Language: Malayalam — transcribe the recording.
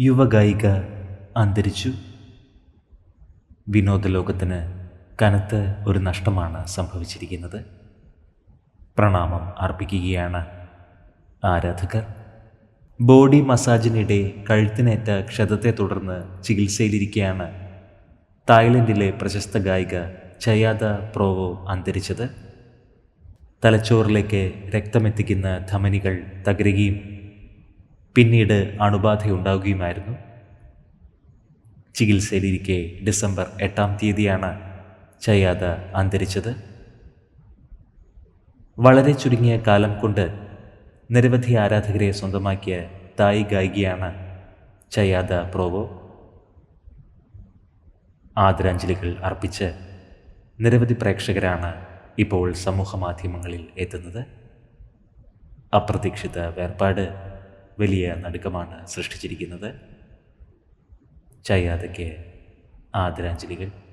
യുവഗായിക അന്തരിച്ചു. വിനോദലോകത്തിന് കനത്ത ഒരു നഷ്ടമാണ് സംഭവിച്ചിരിക്കുന്നത്. പ്രണാമം അർപ്പിക്കുകയാണ് ആരാധകർ. ബോഡി മസാജിനിടെ കഴുത്തിനേറ്റ ക്ഷതത്തെ തുടർന്ന് ചികിത്സയിലിരിക്കെയാണ് തായ്ലൻഡിലെ പ്രശസ്ത ഗായിക ചയാദ പ്രോവോ അന്തരിച്ചത്. തലച്ചോറിലേക്ക് രക്തമെത്തിക്കുന്ന ധമനികൾ തകരുകയും പിന്നീട് അണുബാധയുണ്ടാവുകയുമായിരുന്നു. ചികിത്സയിലിരിക്കെ ഡിസംബർ എട്ടാം തീയതിയാണ് ചയാദ അന്തരിച്ചത്. വളരെ ചുരുങ്ങിയ കാലം കൊണ്ട് നിരവധി ആരാധകരെ സ്വന്തമാക്കിയ തായ് ഗായികയാണ് ചയാദ പ്രോവോ. ആദരാഞ്ജലികൾ അർപ്പിച്ച് നിരവധി പ്രേക്ഷകരാണ് ഇപ്പോൾ സമൂഹ മാധ്യമങ്ങളിൽ എത്തുന്നത്. അപ്രതീക്ഷിത വേർപാട് വലിയ നടുക്കമാണ് സൃഷ്ടിച്ചിരിക്കുന്നത്. ചയ്യാതയ്ക്ക് ആദരാഞ്ജലികൾ.